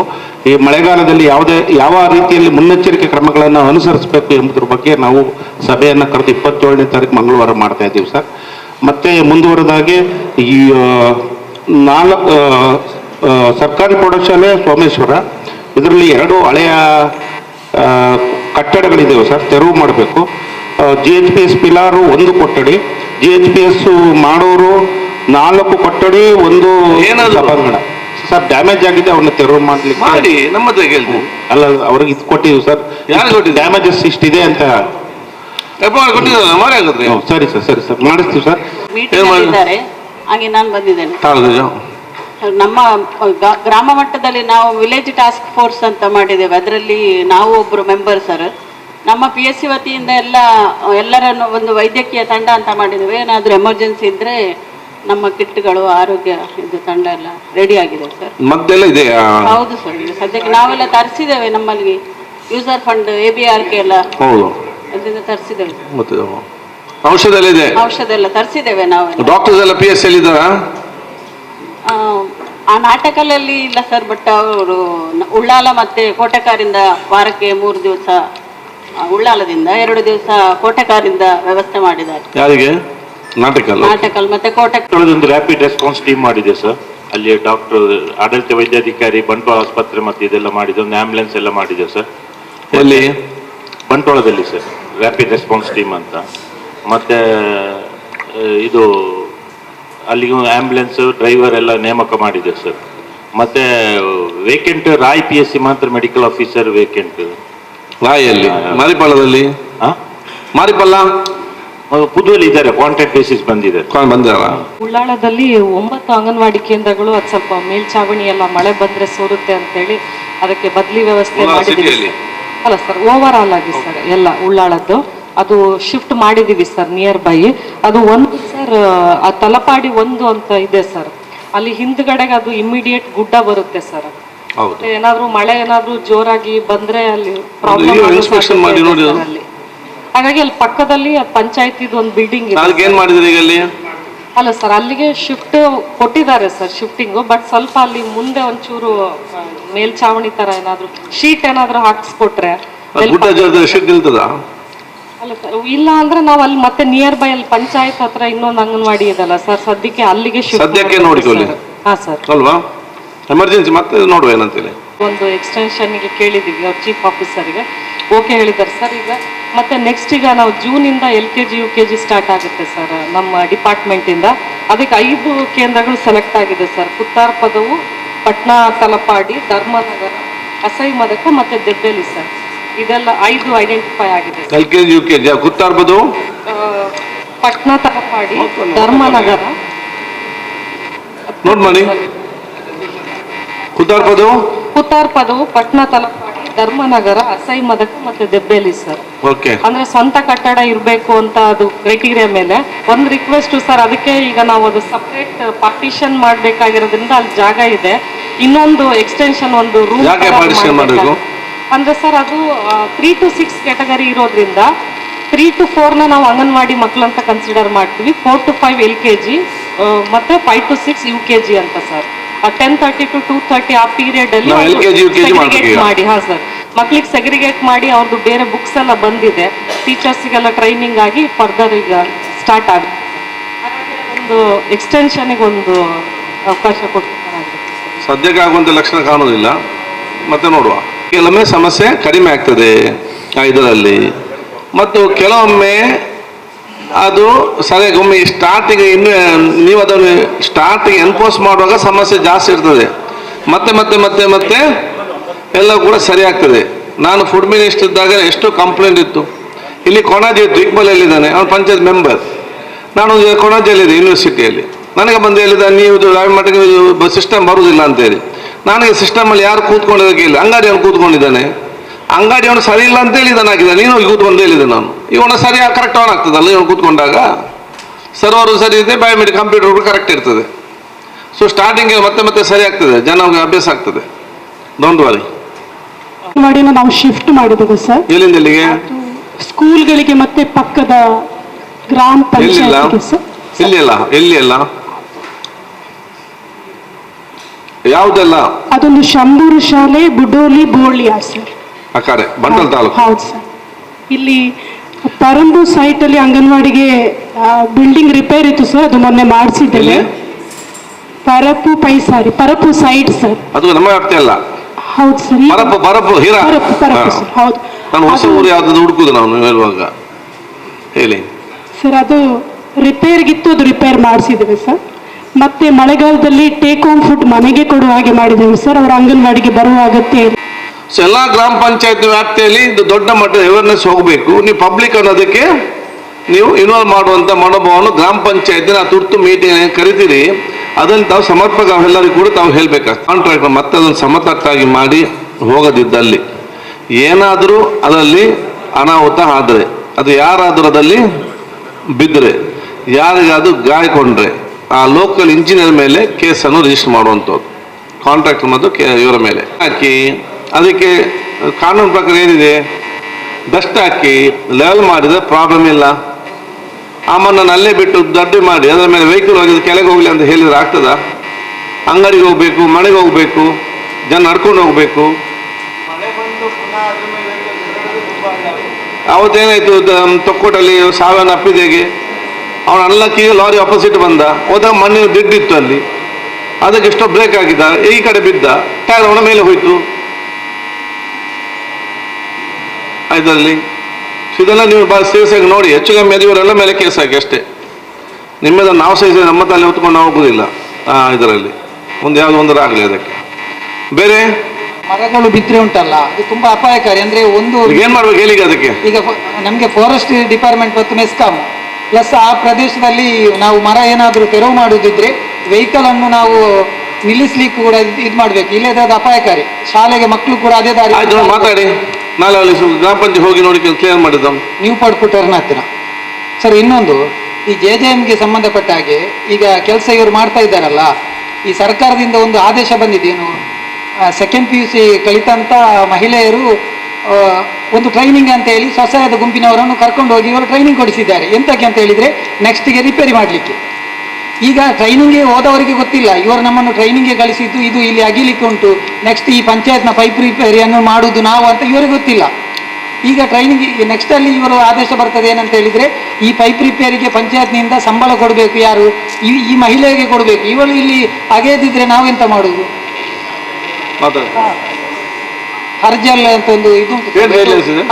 ಈ ಮಳೆಗಾಲದಲ್ಲಿ ಯಾವುದೇ ಯಾವ ರೀತಿಯಲ್ಲಿ ಮುನ್ನೆಚ್ಚರಿಕೆ ಕ್ರಮಗಳನ್ನು ಅನುಸರಿಸಬೇಕು ಎಂಬುದ್ರ ಬಗ್ಗೆ ನಾವು ಸಭೆಯನ್ನ ಕರೆದು ಇಪ್ಪತ್ತೇಳನೇ ತಾರೀಕು ಮಂಗಳವಾರ ಮಾಡ್ತಾ ಇದ್ದೀವಿ ಸರ್. ಮತ್ತೆ ಮುಂದುವರೆದಾಗಿ ಈ ನಾಲ್ಕು ಸರ್ಕಾರಿ ಪ್ರೌಢಶಾಲೆ ಸೋಮೇಶ್ವರ. ಇದರಲ್ಲಿ ಎರಡು ಹಳೆಯ ಕಟ್ಟಡಗಳಿದ್ದೇವೆ ಸರ್ ತೆರವು ಮಾಡಬೇಕು. G H P S Pilar ಒಂದು ಕೊಠಡಿ ಜಿ ಎಚ್ ಪಿ ಎಸ್ ಮಾಡೋರು ನಾಲ್ಕು ಕೊಠಡಿ ಒಂದು? ಸಭಾಂಗಣ. ಸರ್ ಡ್ಯಾಮೇಜ್ ಆಗಿದೆ ಅವನ್ನ ತೆರವು ಮಾಡ್ಲಿಕ್ಕೆ. ಮಾಡಿ ನಮ್ಮ ಅಲ್ಲ ಅವ್ರಿಗೆ ಇದು ಕೊಟ್ಟಿದ್ದೀವಿ ಸರ್? ಡ್ಯಾಮೇಜಸ್ ಇಷ್ಟಿದೆ ಅಂತ. ಸರಿ ಸರ್ ಸರಿ ಸರ್. ಮಾಡಿಸ್ತೀವಿ ಸರ್. ಹಾಗೆ ನಾನು ಬಂದಿದ್ದೇನೆ. ನಮ್ಮ ಗ್ರಾಮ ಮಟ್ಟದಲ್ಲಿ ನಾವು ವಿಲೇಜ್ ಟಾಸ್ಕ್ ಫೋರ್ಸ್ ಅಂತ ಮಾಡಿದ್ದೇವೆ. ಅದರಲ್ಲಿ ನಾವು ಒಬ್ಬರು ಮೆಂಬರ್ ಸರ್ ನಮ್ಮ ಪಿ ಎಸ್ ಸಿ ವತಿಯಿಂದ ಎಲ್ಲ ಎಲ್ಲರನ್ನು ಒಂದು ವೈದ್ಯಕೀಯ ತಂಡ ಅಂತ ಮಾಡಿದ್ದೇವೆ. ಏನಾದರೂ ಎಮರ್ಜೆನ್ಸಿ ಇದ್ದರೆ ನಮ್ಮ ಕಿಟ್ಗಳು ಆರೋಗ್ಯ ಇದು ತಂಡ ಎಲ್ಲ ರೆಡಿ ಆಗಿದೆ ಸರ್ ಮದ್ದೆಲ್ಲ ಇದೆಯಾ ಹೌದು ಸರ್ ಸದ್ಯಕ್ಕೆ ನಾವೆಲ್ಲ ತರಿಸಿದ್ದೇವೆ ನಮ್ಮಲ್ಲಿ. User fund A B R K ಎಲ್ಲ. ಅದರಿಂದ ತರಿಸಿದ್ದೇವೆ. ಮತ್ತೆ ಔಷಧ ಎಲ್ಲ ತರಿಸಿದ್ದೇವೆ ನಾವು. ಡಾಕ್ಟರ್ಸ್ ಎಲ್ಲ ಪಿ ಎಸ್ ಎಲ್ ಇದ್ದಾರಾ ಆ, ಆ ನಾಟಕದಲ್ಲಿ ಇಲ್ಲ ಸರ್ ಬಟ್ ಅವರು ಉಳ್ಳಾಲ ಮತ್ತೆ ಕೋಟೆಕಾರಿಂದ ವಾರಕ್ಕೆ ಮೂರು ದಿವಸ ಉಳ್ಳಾಲದಿಂದ ಎರಡು ದಿವಸ ಕೋಟೆಕಾರಿಂದ ವ್ಯವಸ್ಥೆ ಮಾಡಿದ್ದಾರೆ. ಯಾರಿಗೆ? ನಾಟಕ ಅಲ್ಲ. ನಾಟಕಲ್ ಮತ್ತೆ ಕೋಟೆ ಒಂದು ರ್ಯಾಪಿಡ್ ರೆಸ್ಪಾನ್ಸ್ ಟೀಮ್ ಮಾಡಿದೆ ಸರ್ ಅಲ್ಲಿ ಡಾಕ್ಟರ್ ಆಡಳಿತ ವೈದ್ಯಾಧಿಕಾರಿ ಬಂಟ್ವಾಳ ಆಸ್ಪತ್ರೆ ಮತ್ತೆ ಇದೆಲ್ಲ ಮಾಡಿದೆ. ಒಂದು ಆಂಬ್ಯುಲೆನ್ಸ್ ಎಲ್ಲ ಮಾಡಿದೆ ಸರ್ ಎಲ್ಲಿ? ಬಂಟ್ವಾಳದಲ್ಲಿ ಸರ್ ರ್ಯಾಪಿಡ್ ರೆಸ್ಪಾನ್ಸ್ ಟೀಮ್ ಅಂತ. ಮತ್ತೆ ಇದು ಅಲ್ಲಿಗೂ ಆ್ಯಂಬುಲೆನ್ಸು ಡ್ರೈವರ್ ಎಲ್ಲ ನೇಮಕ ಮಾಡಿದೆ ಸರ್ ಮತ್ತೆ vacant Rayi P S C ಮಾತ್ರ ಮೆಡಿಕಲ್ ಆಫೀಸರ್ ವೇಕೆಂಟ್ ರಾಯಲ್ಲಿ ಮಾರಿಪಾಳದಲ್ಲಿ? ಮಾರಿಪಲ್ಲ ಪುದುವಲ್ಲಿ ಇದ್ದಾರೆ ಕಾಂಟ್ರಾಕ್ಟ್ ಬೇಸಿಸ್ ಬಂದಿದೆ. ಉಳ್ಳಾಳದಲ್ಲಿ ಒಂಬತ್ತು ಅಂಗನವಾಡಿ ಕೇಂದ್ರಗಳು ಅದು ಸ್ವಲ್ಪ ಮೇಲ್ಚಾವಣಿ ಎಲ್ಲ ಮಳೆ ಬಂದ್ರೆ ಸೋರುತ್ತೆ ಅಂತೇಳಿ ಅದಕ್ಕೆ ಬದಲಿ ವ್ಯವಸ್ಥೆ ಮಾಡಿದ್ದೀವಿ. ಸರ್. ಅಲ್ಲ? ಸರ್ ಓವರ್ ಆಲ್ ಆಗಿ ಸರ್ ಎಲ್ಲ ಉಳ್ಳಾಳದ್ದು. ಅದು ಶಿಫ್ಟ್ ಮಾಡಿದೀವಿ ಸರ್ ನಿಯರ್ ಬೈ ಅದು ಒಂದು ಸರ್ ಆ ತಲಪಾಡಿ ಒಂದು ಅಂತ ಇದೆ ಸರ್ ಅಲ್ಲಿ ಹಿಂದ್ಗಡೆಗೆ ಅದು ಇಮಿಡಿಯೇಟ್ ಗುಡ್ಡ ಬರುತ್ತೆ ಸರ್ ಏನಾದ್ರು ಮಳೆ ಏನಾದ್ರು ಜೋರಾಗಿ ಬಂದ್ರೆ ಅಲ್ಲಿ ಪ್ರಾಬ್ಲಮ್ ಹಾಗಾಗಿ ಅಲ್ಲಿ ಪಕ್ಕದಲ್ಲಿ ಪಂಚಾಯತಿದು ಒಂದು ಬಿಲ್ಡಿಂಗ್ ಇದೆ ಅಲ್ಲಿ? ಸರ್ ಅಲ್ಲಿಗೆ ಶಿಫ್ಟ್ ಕೊಟ್ಟಿದ್ದಾರೆ ಸರ್ ಶಿಫ್ಟಿಂಗು ಬಟ್ ಸ್ವಲ್ಪ ಅಲ್ಲಿ ಮುಂದೆ ಒಂಚೂರು ಮೇಲ್ಛಾವಣಿ ತರ ಏನಾದ್ರು ಶೀಟ್ ಏನಾದ್ರು ಹಾಕ್ಸ್ಕೊಟ್ರೆ ಅಲ್ಲ ಸರ್ ಇಲ್ಲ ಅಂದ್ರೆ ನಾವು ಅಲ್ಲಿ ಮತ್ತೆ ನಿಯರ್ ಬೈ ಅಲ್ಲಿ ಪಂಚಾಯತ್ ಹತ್ರ ಇನ್ನೊಂದು ಅಂಗನವಾಡಿ ಇದಲ್ಲ ಸರ್ ಸದ್ಯಕ್ಕೆ ಅಲ್ಲಿಗೆ ಸದ್ಯಕ್ಕೆ ನೋಡಿಕೊಳ್ಳಿ ಹಾ ಸರ್. ಅಲ್ವಾ? ಎಮರ್ಜೆನ್ಸಿ ಮತ್ತೆ ನೋಡುವ ಏನಂತೇಳಿ. ಒಂದು ಎಕ್ಸ್ಟೆನ್ಷನ್ಗೆ ಕೇಳಿದೀವಿ ಅವ್ರ ಚೀಫ್ ಆಫೀಸರ್ಗೆ ಓಕೆ ಹೇಳಿದ್ದಾರೆ ಸರ್ ಈಗ. ಮತ್ತೆ ನೆಕ್ಸ್ಟ್ ಈಗ ನಾವು ಜೂನಿಂದ L K G U K G start ಆಗುತ್ತೆ ಸರ್ ನಮ್ಮ ಡಿಪಾರ್ಟ್ಮೆಂಟ್ ಇಂದ. ಅದಕ್ಕೆ ಐದು ಕೇಂದ್ರಗಳು ಸೆಲೆಕ್ಟ್ ಆಗಿದೆ ಸರ್ ಕುತ್ತಾರ್ ಪದವು ಪಟ್ನಾ ತಲಪಾಡಿ ಧರ್ಮನಗರ ಅಸೈ ಮದಕ ಮತ್ತೆ ದೆಬ್ಬೇಲಿ ಸರ್. ಇದೆಲ್ಲ ಐದು ಐಡೆಂಟಿಫೈ ಆಗಿದೆ. L K G U K G ಗೊತ್ತಾರ್ಬೋದು? ಆ, ಪಟ್ನಾ ತಲಪಾಡಿ ಧರ್ಮನಗರ. ನೋಟ್ ಮಾಡಿ. ಕುತಾರ್ಪದು ಕುತ್ತಾರ್ ಪದವು ಪಟ್ನಾ ತಲಪಾಡಿ ಧರ್ಮನಗರ ಅಸೈ ಮದಕ ಮತ್ತೆ ದೆಬ್ಬೆಲಿ ಸರ್. ಓಕೆ. ಅಂದ್ರೆ ಸ್ವಂತ ಕಟ್ಟಡ ಇರಬೇಕು ಅಂತ ಅದು ಕ್ರೈಟೀರಿಯಾ ಮೇಲೆ. ಒಂದು ರಿಕ್ವೆಸ್ಟ್ ಸರ್ ಅದಕ್ಕೆ ಈಗ ನಾವು ಅದು ಸಪ್ರೇಟ್ ಪಾರ್ಟಿಷನ್ ಮಾಡ್ಬೇಕಾಗಿರೋದ್ರಿಂದ ಅಲ್ಲಿ ಜಾಗ ಇದೆ. ಇನ್ನೊಂದು ಎಕ್ಸ್ಟೆನ್ಷನ್ ಒಂದು ರೂಮ್ ಯಾಕೆ ಪಾರ್ಟಿಷನ್ ಮಾಡ್ಬೇಕು? ಅಂದ್ರೆ ಸರ್ ಅದು ತ್ರೀ ಟು ಸಿಕ್ಸ್ ಕ್ಯಾಟಗರಿ ಇರೋದ್ರಿಂದ ತ್ರೀ ಟು ಫೋರ್ನ ನಾವು ಅಂಗನವಾಡಿ ಅಂತ ಕನ್ಸಿಡರ್ ಮಾಡ್ತೀವಿ. Four to five L K G ಮತ್ತೆ five to six U K G ಅಂತ sir. Ten thirty to two thirty ಆ ಪೀರಿಯಡ್ ಅಲ್ಲಿ ಸೆಗ್ರಿಗೇಟ್. ಮಾಡಿ ಹಾ ಸರ್. ಮಕ್ಳಿಗೆ ಸೆಗ್ರಿಗೇಟ್ ಮಾಡಿ ಅವ್ರದ್ದು ಬೇರೆ ಬುಕ್ಸ್ ಎಲ್ಲ ಬಂದಿದೆ. ಟೀಚರ್ಸ್ಗೆಲ್ಲ ಟ್ರೈನಿಂಗ್ ಆಗಿ ಫರ್ದರ್ ಈಗ ಸ್ಟಾರ್ಟ್ ಆಗುತ್ತೆ. ಒಂದು ಎಕ್ಸ್ಟೆನ್ಷನ್ಗೆ ಒಂದು ಅವಕಾಶ ಕೊಟ್ಟು ಸದ್ಯಕ್ಕೆ ಆಗುವಂಥ ಲಕ್ಷಣ ಕಾಣೋದಿಲ್ಲ. ಮತ್ತೆ ನೋಡುವ. ಕೆಲವೊಮ್ಮೆ ಸಮಸ್ಯೆ ಕಡಿಮೆ ಆಗ್ತದೆ ಇದರಲ್ಲಿ. ಮತ್ತು ಕೆಲವೊಮ್ಮೆ ಅದು ಸರಿಯಾಗಿ ಒಮ್ಮೆ ಸ್ಟಾರ್ಟಿಂಗ್ ಇನ್ನು, ನೀವು ಅದನ್ನು ಸ್ಟಾರ್ಟಿಂಗ್ ಎನ್ಫೋರ್ಸ್ ಮಾಡುವಾಗ ಸಮಸ್ಯೆ ಜಾಸ್ತಿ ಇರ್ತದೆ. ಮತ್ತೆ ಮತ್ತೆ ಮತ್ತೆ ಮತ್ತೆ ಎಲ್ಲ ಕೂಡ ಸರಿ ಆಗ್ತದೆ. ನಾನು ಫುಡ್ ಮಿನಿಸ್ಟರ್ ಇದ್ದಾಗ ಎಷ್ಟು ಕಂಪ್ಲೇಂಟ್ ಇತ್ತು. ಇಲ್ಲಿ ಕೊಣಾಜಿ ಇತ್ತು ಇಕ್ಬಲಲ್ಲಿದ್ದಾನೆ ಅವನು ಪಂಚಾಯತ್ ಮೆಂಬರ್ ನಾನು ಕೊಣಾಜಿಯಲ್ಲಿದ್ದೆ ಯೂನಿವರ್ಸಿಟಿಯಲ್ಲಿ ನನಗೆ ಬಂದು ಹೇಳಿದ, ನೀವು ಇದು ಸಿಸ್ಟಮ್ ಬರುವುದಿಲ್ಲ ಅಂತೇಳಿ. ನನಗೆ ಸಿಸ್ಟಮಲ್ಲಿ ಯಾರು ಕೂತ್ಕೊಂಡಿದ್ದಕ್ಕೆ ಇಲ್ಲ. ಕೂತ್ಕೊಂಡಿದ್ದಾನೆ. ಅಂಗಡಿ ಅವನು ಸರಿ ಇಲ್ಲ ಅಂತ ಹೇಳಿದ್ದಾನೆ ನಾಕಿದ ನೀನು ಹೋಗಿ ಕೂತ್ಕೊಂಡು ಹೇಳಿದೆ ನಾನು. ಇವನ ಸರಿ ಕರೆಕ್ಟ್ ಆನ್ ಆಗ್ತದಲ್ಲ ಇವನು ಕೂತ್ಕೊಂಡಾಗ? ಸರ್ವರು ಸರಿ ಇದೆ ಬಯೋಮೆಟ್ರಿಕ್ ಕಂಪ್ಯೂಟರ್ ಕರೆಕ್ಟ್ ಇರ್ತದೆ. ಸೊ ಸ್ಟಾರ್ಟಿಂಗ್ ಮತ್ತೆ ಮತ್ತೆ ಸರಿ ಆಗ್ತದೆ. ಜನ ಅಭ್ಯಾಸ ಆಗ್ತದೆ. ಡೋಂಟ್ ವರಿ ಅಂಗನವಾಡಿನ ನಾವು ಶಿಫ್ಟ್ ಮಾಡಿದ್ದೇವೆ ಸರ್. ಎಲ್ಲಿಂದ ಎಲ್ಲಿಗೆ? ಸ್ಕೂಲ್ಗಳಿಗೆ ಮತ್ತೆ ಪಕ್ಕದ ಗ್ರಾಮ ಪಂಚಾಯತ್ ಸರ್. ಇಲ್ಲಿ ಅಲ್ಲ ಎಲ್ಲಿ ಅಲ್ಲ ಯಾವುದೆಲ್ಲ? ಅದೊಂದು ಶಂಭೂರು ಶಾಲೆ ಬುಡೋಲಿ ಬೋಳಿಯಾ ಸರ್. ಅಕ್ಕಾರೆ ಬಂಡಲ್ ತಾಲೂಕು. ಹೌದು ಸರ್. ಇಲ್ಲಿ ಪರಂಬು ಸೈಟ್ ಅಲ್ಲಿ ಅಂಗನವಾಡಿಗೆ ಬಿಲ್ಡಿಂಗ್ ರಿಪೇರ್ ಇತ್ತು ಸರ್ ಅದು ಮೊನ್ನೆ ಮಾಡಿಸಿದ್ದೇವೆ ಪರಪು ಪೈ ಸಾರಿ ಪರಪು ಸೈಟ್ ಸರ್. ಅದು ನಮ್ಮ ವ್ಯಾಪ್ತಿ ಅಲ್ಲ. ಹೌದು ಸರ್ ಈ- ಪರಪ್ಪು ಪರಪ್ಪು ಹೀರಾ. ಪರಪು ಪರಪ್ಪು ಸರ್ ಹೌದು. ನಾನು ಹೊಸ ಅದು- ಊರು ಯಾವ್ದು ಹುಡುಕುದು ನಾನು ಹೇಳುವಾಗ. ಹೇಳಿ. ಸರ್ ಅದು ರಿಪೇರ್ಗಿತ್ತು ಅದು ರಿಪೇರ್ ಮಾಡಿಸಿದ್ದೇವೆ ಸರ್. ಮತ್ತೆ ಮಳೆಗಾಲದಲ್ಲಿ ಟೇಕ್ ಹೋಮ್ ಫುಡ್ ಮನೆಗೆ ಕೊಡುವ ಹಾಗೆ ಮಾಡಿದ್ದೇವೆ. ಸರ್ ಅವರ ಅಂಗನವಾಡಿಗೆ ಬರುವ ಅಗತ್ಯ ಇದೆ. ಎಲ್ಲ ಗ್ರಾಮ ಪಂಚಾಯತ್ ವ್ಯಾಪ್ತಿಯಲ್ಲಿ ಇದು ದೊಡ್ಡ ಮಟ್ಟದ ಅವೇರ್ನೆಸ್ ಹೋಗಬೇಕು. ನೀವು ಪಬ್ಲಿಕ್ ಅನ್ನೋದಕ್ಕೆ ನೀವು ಇನ್ವಾಲ್ವ್ ಮಾಡುವಂತ ಮನೋಭಾವನು ಗ್ರಾಮ ಪಂಚಾಯತಿನ ತುರ್ತು ಮೀಟಿಂಗ್ ಕರಿತೀರಿ. ಅದನ್ನು ತಾವು ಸಮರ್ಪಕ ಎಲ್ಲರಿಗೂ ಕೂಡ ತಾವು ಹೇಳಬೇಕಾಗ್ತದೆ ಕಾಂಟ್ರಾಕ್ಟ್ ಮತ್ತೆ ಅದನ್ನು ಸಮತಟ್ಟಾಗಿ ಮಾಡಿ ಹೋಗದಿದ್ದಲ್ಲಿ ಏನಾದರೂ ಅದರಲ್ಲಿ ಅನಾಹುತ ಆದರೆ, ಅದು ಯಾರಾದರೂ ಅದರಲ್ಲಿ ಬಿದ್ದರೆ, ಯಾರಿಗಾದ್ರೂ ಗಾಯಕೊಂಡ್ರೆ ಆ ಲೋಕಲ್ ಇಂಜಿನಿಯರ್ ಮೇಲೆ ಕೇಸನ್ನು ರಿಜಿಸ್ಟರ್ ಮಾಡುವಂಥದ್ದು. ಕಾಂಟ್ರಾಕ್ಟರ್ ಮತ್ತು ಇವರ ಮೇಲೆ. ಹಾಕಿ, ಅದಕ್ಕೆ ಕಾನೂನು ಪ್ರಕಾರ ಏನಿದೆ? ಡಸ್ಟ್ ಹಾಕಿ ಲೆವೆಲ್ ಮಾಡಿದರೆ ಪ್ರಾಬ್ಲಮ್ ಇಲ್ಲ. ಆ ಮಣ್ಣನ್ನು ಅಲ್ಲೇ ಬಿಟ್ಟು ದಡ್ಡಿ ಮಾಡಿ, ಅದರ ಮೇಲೆ ವೆಹಿಕಲ್ ಹೋಗಿದ್ದು ಕೆಳಗೆ ಹೋಗಲಿ ಅಂತ ಹೇಳಿದ್ರೆ ಆಗ್ತದ? ಅಂಗಡಿಗೆ ಹೋಗಬೇಕು, ಮನೆಗೆ ಹೋಗಬೇಕು, ಜನ ನಡ್ಕೊಂಡು ಹೋಗಬೇಕು. ಅವತ್ತೇನಾಯ್ತು ತೊಕ್ಕೋಟಲ್ಲಿ ಸಾವಿನ ಅಪ್ಪಿದೆಗೆ ಅವನ ಅನ್ಲಕ್ಕಿ ಲಾರಿ ಅಪೋಸಿಟ್ ಬಂದ. ಹೋದ ಮಣ್ಣಿನ ಬಿದ್ದಿತ್ತು ಅಲ್ಲಿ. ಅದಕ್ಕೆ ಎಷ್ಟೋ ಬ್ರೇಕ್ ಆಗಿದ್ದ ಈ ಕಡೆ ಬಿದ್ದ. ಟೈರ್ ಅವನ ಮೇಲೆ ಹೋಯ್ತು. ಇದರಲ್ಲಿ. ಇದೆಲ್ಲ ನೀವು ಭಾಳ ಸೀರಿಯಸ್ ನೋಡಿ. ಹೆಚ್ಚು ಕಮ್ಮಿ ಇವರೆಲ್ಲ ಮೇಲೆ ಕೇಸ್ ಹಾಕಿ ಅಷ್ಟೇ. ನಿಮ್ಮದ ನಾವು ಸಹ ನಮ್ಮ ತಲೆ ಹೊತ್ಕೊಂಡು ಹೋಗೋದಿಲ್ಲ. ಇದರಲ್ಲಿ. ಒಂದು ಯಾವುದೋ ಒಂದರ ಆಗಲಿ ಅದಕ್ಕೆ. ಬೇರೆ? ಮರಗಳು ಬಿದ್ದರೆ ಉಂಟಲ್ಲ. ಅದು ತುಂಬಾ ಅಪಾಯಕಾರಿ. ಅಂದ್ರೆ ಒಂದು ಏನ್ ಮಾಡ್ಬೇಕು? ಹೇಳಿ ಅದಕ್ಕೆ. ಈಗ ನಮಗೆ ಫಾರೆಸ್ಟ್ ಡಿಪಾರ್ಟ್ಮೆಂಟ್ ಮತ್ತು ಮೆಸ್ಕಾಂ ಪ್ಲಸ್ ಆ ಪ್ರದೇಶದಲ್ಲಿ ನಾವು ಮರ ಏನಾದರೂ ತೆರವು ಮಾಡುದಿದ್ರೆ ವೆಹಿಕಲ್ ಅನ್ನು ನಾವು ನಿಲ್ಲಿಸ್ಲಿಕ್ಕೆ ಕೂಡ ಇದು ಮಾಡ್ಬೇಕು. ಇಲ್ಲದೆ ಅದು ಅಪಾಯಕಾರಿ. ಶಾಲೆಗೆ ಮಕ್ಕಳು ಕೂಡ ಅದೇ ದಾರಿ ಮಾತಾಡಿ. ನಾಳೆ ಅಲ್ಲಿ ಗ್ರಾಮ ಪಂಚಾಯತ್ ಹೋಗಿ ನೋಡಿ ಕ್ಲಿಯರ್ ಮಾಡಿದ ನೀವು ಪಡ್ಕೊಟ್ಟರ್ನ ಹತ್ತಿರ ಸರ್ ಇನ್ನೊಂದು ಈ ಜೆ ಜೆ ಎಮ್ಗೆ ಸಂಬಂಧಪಟ್ಟ ಹಾಗೆ ಈಗ ಕೆಲಸ ಇವರು ಮಾಡ್ತಾ ಇದ್ದಾರಲ್ಲ ಈ ಸರ್ಕಾರದಿಂದ ಒಂದು ಆದೇಶ ಬಂದಿದೆ. ಏನು ಸೆಕೆಂಡ್ ಪಿ ಯು ಸಿ ಕಲಿತಂಥ ಮಹಿಳೆಯರು ಒಂದು ಟ್ರೈನಿಂಗ್ ಅಂತ ಹೇಳಿ ಸ್ವಸಹಾಯದ ಗುಂಪಿನವರನ್ನು ಕರ್ಕೊಂಡು ಹೋಗಿ ಇವರು ಟ್ರೈನಿಂಗ್ ಕೊಡಿಸಿದ್ದಾರೆ. ಎಂತಕ್ಕೆ ಅಂತ ಹೇಳಿದರೆ ನೆಕ್ಸ್ಟ್ಗೆ ರಿಪೇರಿ ಮಾಡಲಿಕ್ಕೆ. ಈಗ ಟ್ರೈನಿಂಗ್ಗೆ ಹೋದವರಿಗೆ ಗೊತ್ತಿಲ್ಲ. ಇವರು ನಮ್ಮನ್ನು ಟ್ರೈನಿಂಗ್ಗೆ ಕಳಿಸಿದ್ದು ಇದು ಇಲ್ಲಿ ಅಗಿಲಿಕ್ಕೆ ಉಂಟು. ನೆಕ್ಸ್ಟ್ ಈ ಪಂಚಾಯತ್ನ ಪೈಪ್ ರಿಪೇರಿಯನ್ನು ಮಾಡುವುದು ನಾವು ಅಂತ ಇವರಿಗೆ ಗೊತ್ತಿಲ್ಲ. ಈಗ ಟ್ರೈನಿಂಗ್ ನೆಕ್ಸ್ಟ್ ಅಲ್ಲಿ ಇವರು ಆದೇಶ ಬರ್ತದೆ ಏನಂತ ಹೇಳಿದ್ರೆ ಈ ಪೈಪ್ ರಿಪೇರಿಗೆ ಪಂಚಾಯತ್ನಿಂದ ಸಂಬಳ ಕೊಡಬೇಕು ಯಾರು? ಈ ಈ ಮಹಿಳೆಗೆ ಕೊಡಬೇಕು. ಇವಳು ಇಲ್ಲಿ ಅಗೆಯದಿದ್ರೆ ನಾವೆಂತ ಮಾಡುವುದು? ಹರ್ಜಲ್ ಅಂತ ಒಂದು ಇದು?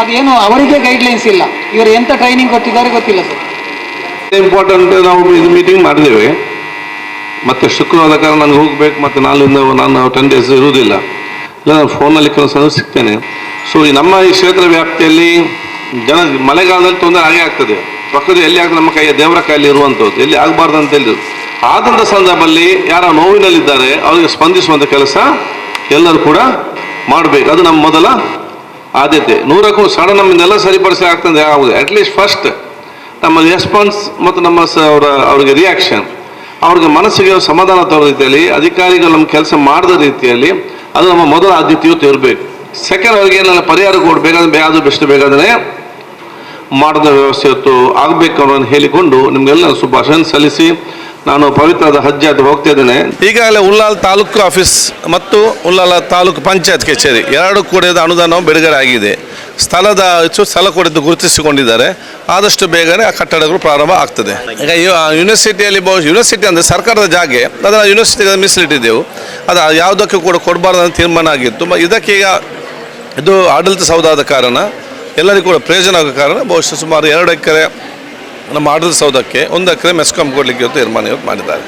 ಅದೇನು ಅವರಿಗೆ ಗೈಡ್ಲೈನ್ಸ್ ಇಲ್ಲ. ಇವರು ಎಂತ ಟ್ರೈನಿಂಗ್ ಕೊಟ್ಟಿದ್ದಾರೆ ಗೊತ್ತಿಲ್ಲ ಸರ್. ಇಂಪಾರ್ಟೆಂಟ್ ನಾವು ಇದು ಮೀಟಿಂಗ್ ಮಾಡಿದ್ದೇವೆ. ಮತ್ತೆ ಶುಕ್ರವಾರ ಕಾರಣ ನನಗೆ ಹೋಗ್ಬೇಕು ಮತ್ತೆ ನಾಳಿಂದ ನಾನು ಟೆನ್ ಡೇಸ್ ಇರುವುದಿಲ್ಲ. ಇಲ್ಲ ನಾನು ಫೋನಲ್ಲಿ ಕೆಲಸ ಸಿಗ್ತೇನೆ. ಸೊ ಈ ನಮ್ಮ ಈ ಕ್ಷೇತ್ರ ವ್ಯಾಪ್ತಿಯಲ್ಲಿ ಜನ ಮಳೆಗಾಲದಲ್ಲಿ ತೊಂದರೆ ಆಗೇ ಆಗ್ತದೆ. ಪ್ರಕೃತಿ ಎಲ್ಲಿ ಆಗ್ತದೆ ನಮ್ಮ ಕೈಯ ದೇವರ ಕೈಯಲ್ಲಿ ಇರುವಂಥದ್ದು ಎಲ್ಲಿ ಆಗಬಾರ್ದು ಅಂತ ಹೇಳಿದ್ರು. ಆದಂಥ ಸಂದರ್ಭದಲ್ಲಿ ಯಾರ ನೋವಿನಲ್ಲಿದ್ದಾರೆ ಅವರಿಗೆ ಸ್ಪಂದಿಸುವಂಥ ಕೆಲಸ ಎಲ್ಲರೂ ಕೂಡ ಮಾಡಬೇಕು. ಅದು ನಮ್ಮ ಮೊದಲ ಆದ್ಯತೆ. ನೂರಕ್ಕೂ ಸಡನ್ ನಮ್ಮಿಂದೆಲ್ಲ ಸರಿಪಡಿಸಿ ಆಗ್ತದೆ. ಆಗುದು ಅಟ್ಲೀಸ್ಟ್ ಫಸ್ಟ್ ನಮ್ಮ ರೆಸ್ಪಾನ್ಸ್ ಮತ್ತು ನಮ್ಮ ಸ ಅವರ, ಅವರಿಗೆ ರಿಯಾಕ್ಷನ್ ಅವ್ರಿಗೆ ಮನಸ್ಸಿಗೆ ಸಮಾಧಾನ ತರೋ ರೀತಿಯಲ್ಲಿ, ಅಧಿಕಾರಿಗಳು ನಮ್ಮ ಕೆಲಸ ಮಾಡಿದ ರೀತಿಯಲ್ಲಿ, ಅದು ನಮ್ಮ ಮೊದಲ ಆದ್ಯತೆಯು ಇರಬೇಕು. ಸೆಕೆಂಡ್ ಅವ್ರಿಗೆ ಏನೆಲ್ಲ ಪರಿಹಾರ ಕೊಡಬೇಕಾದ್ರೆ ಯಾವುದು ಬೆಸ್ಟ್. ಬೇಕಾದ್ರೆ ಮಾಡಿದ ವ್ಯವಸ್ಥೆ ಇತ್ತು. ಆಗಬೇಕು ಅನ್ನೋದನ್ನು ಹೇಳಿಕೊಂಡು ನಿಮಗೆಲ್ಲ ಶುಭಾಶಯ ಸಲ್ಲಿಸಿ ನಾನು ಪವಿತ್ರದ ಹಜ್ಜಾತ್ ಹೋಗ್ತಾ ಇದ್ದೇನೆ. ಈಗಾಗಲೇ ಉಲ್ಲಾಲ್ ತಾಲೂಕು ಆಫೀಸ್ ಮತ್ತು ಉಳ್ಳಾಲ ತಾಲೂಕು ಪಂಚಾಯತ್ ಕಚೇರಿ ಎರಡು ಕೂಡ ಅನುದಾನವು ಬಿಡುಗಡೆ ಆಗಿದೆ. ಸ್ಥಳದ ಹೆಚ್ಚು ಸ್ಥಳ ಕೊಡಿದ್ದು ಗುರುತಿಸಿಕೊಂಡಿದ್ದಾರೆ. ಆದಷ್ಟು ಬೇಗನೆ ಆ ಕಟ್ಟಡಗಳು ಪ್ರಾರಂಭ ಆಗ್ತದೆ. ಈಗ ಯೂನಿವರ್ಸಿಟಿಯಲ್ಲಿ ಬಹು ಯೂನಿವರ್ಸಿಟಿ ಅಂದರೆ ಸರ್ಕಾರದ ಜಾಗೆ, ಅದನ್ನು ಯೂನಿವರ್ಸಿಟಿಗೆ ಮೀಸಲಿಟ್ಟಿದ್ದೆವು. ಅದು ಯಾವುದಕ್ಕೂ ಕೂಡ ಕೊಡಬಾರ್ದು ಅಂತ ತೀರ್ಮಾನ ಆಗಿತ್ತು. ಮ- ಇದಕ್ಕೀಗ ಇದು ಆಡಳಿತ ಸೌಧಾದ ಕಾರಣ, ಎಲ್ಲರಿಗೂ ಕೂಡ ಪ್ರಯೋಜನ ಆಗೋ ಕಾರಣ ಬಹುಶಃ ಸುಮಾರು ಎರಡು ಎಕರೆ ನಮ್ಮ ಆಡಳಿತ ಸೌಧಕ್ಕೆ ಒಂದು ಎಕರೆ ಮೆಸ್ಕಾಂ ಕೊಡಲಿಕ್ಕೆ ತೀರ್ಮಾನ ಇವತ್ತು ಮಾಡಿದ್ದಾರೆ.